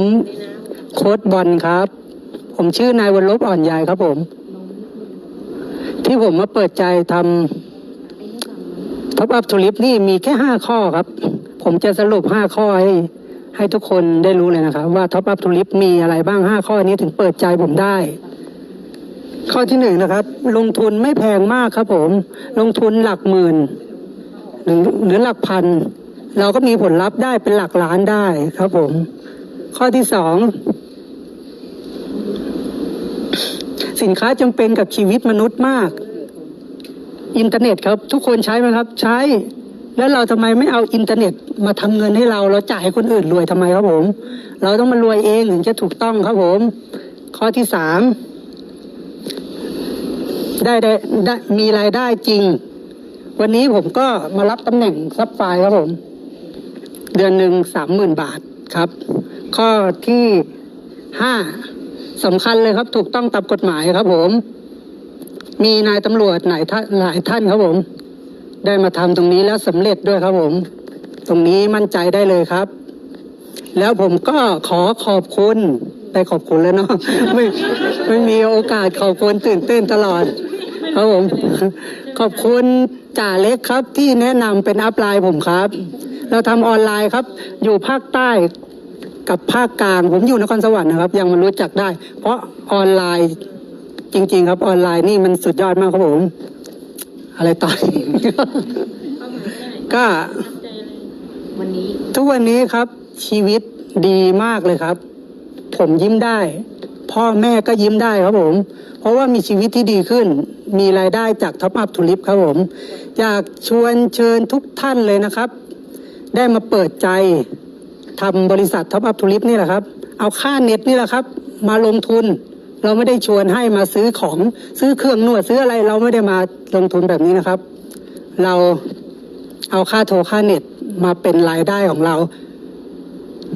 ผมโค้ดบอลครับ ผมชื่อนายวันลบอ่อนใหญ่ครับผม ที่ผมมาเปิดใจทำท็อปอัพทูลิปนี่มีแค่ห้าข้อครับ ผมจะสรุปห้าข้อให้ให้ทุกคนได้รู้เลยนะครับ ว่าท็อปอัพทูลิปมีอะไรบ้างห้าข้อนี้ถึงเปิดใจผมได้ ข้อที่หนึ่งนะครับ ลงทุนไม่แพงมากครับผม ลงทุนหลักหมื่น หรือหรือหลักพัน เราก็มีผลลัพธ์ได้เป็นหลักล้านได้ครับผม ข้อที่สองสินค้าจำเป็นกับชีวิตมนุษย์มาก อินเทอร์เน็ตครับ ทุกคนใช้ไหมครับใช้ แล้วเราทำไมไม่เอาอินเทอร์เน็ตมาทำเงินให้เราเราจ่ายให้คนอื่นรวยทำไมครับผม เราต้องมารวยเองถึงจะถูกต้องครับผม ข้อที่สามได้ได้ได้มีรายได้จริง วันนี้ผมก็มารับตำแหน่งซับไฟครับผม เดือนหนึ่งสามหมื่นบาทครับ ข้อที่ห้าสำคัญเลยครับ ถูกต้องตามกฎหมายครับ ผม มีนายตำรวจไหนท่านหลายท่านครับผม ได้มาทำตรงนี้แล้วสำเร็จด้วยครับผม ตรงนี้มั่นใจได้เลยครับ แล้วผมก็ขอขอบคุณได้ขอบคุณแล้วเนาะไม่ไม่มีโอกาสขอบคุณตื่นเต้นตลอด ครับผม ขอบคุณจ่าเล็กครับที่แนะนำเป็นอัพไลน์ผมครับ เราทำออนไลน์ครับ อยู่ภาคใต้ กับภาคกลาง ผมอยู่นครสวรรค์นะครับ ยังมารู้จักได้ เพราะออนไลน์จริง ๆ ครับออนไลน์นี่มันสุดยอดมากครับผม อะไรต่อ ก็วันนี้ทุกวันนี้ครับ ชีวิตดีมากเลยครับ ผมยิ้มได้ พ่อแม่ก็ยิ้มได้ครับผม เพราะว่ามีชีวิตที่ดีขึ้น มีรายได้จากท็อปอัพทูลิปครับผม อยากชวนเชิญทุกท่านเลยนะครับ ได้มาเปิดใจ ทำบริษัทท็อปอัพทูลิปนี่แหละครับ เอาค่าเน็ตนี่แหละครับ มาลงทุน เราไม่ได้ชวนให้มาซื้อของซื้อเครื่องนวดซื้ออะไรเราไม่ได้มาลงทุนแบบนี้นะครับ เราเอาค่าโทรค่าเน็ตมาเป็นรายได้ของเรา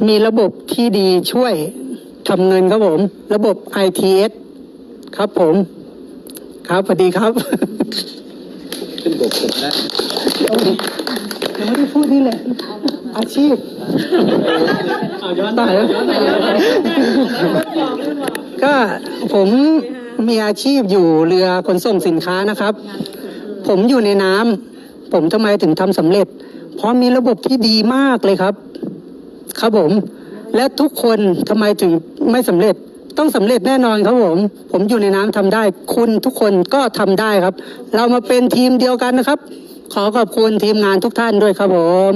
มีระบบที่ดีช่วยทำเงินครับผม ระบบ ITS ครับผม ครับสวัสดีครับ ขึ้นบกผมนะ ยังไม่ได้พูดนี่เลย อาชีพ เอาย้อนตายแล้วก็ผมมีอาชีพอยู่เรือขนส่งสินค้านะครับ ผมอยู่ในน้ำผมทำไมถึงทำสำเร็จ เพราะมีระบบที่ดีมากเลยครับ ครับผม และทุกคนทำไมถึงไม่สำเร็จ ต้องสำเร็จแน่นอนครับผม ผมอยู่ในน้ำทำได้ คุณทุกคนก็ทำได้ครับ เรามาเป็นทีมเดียวกันนะครับ ขอขอบคุณทีมงานทุกท่านด้วยครับผม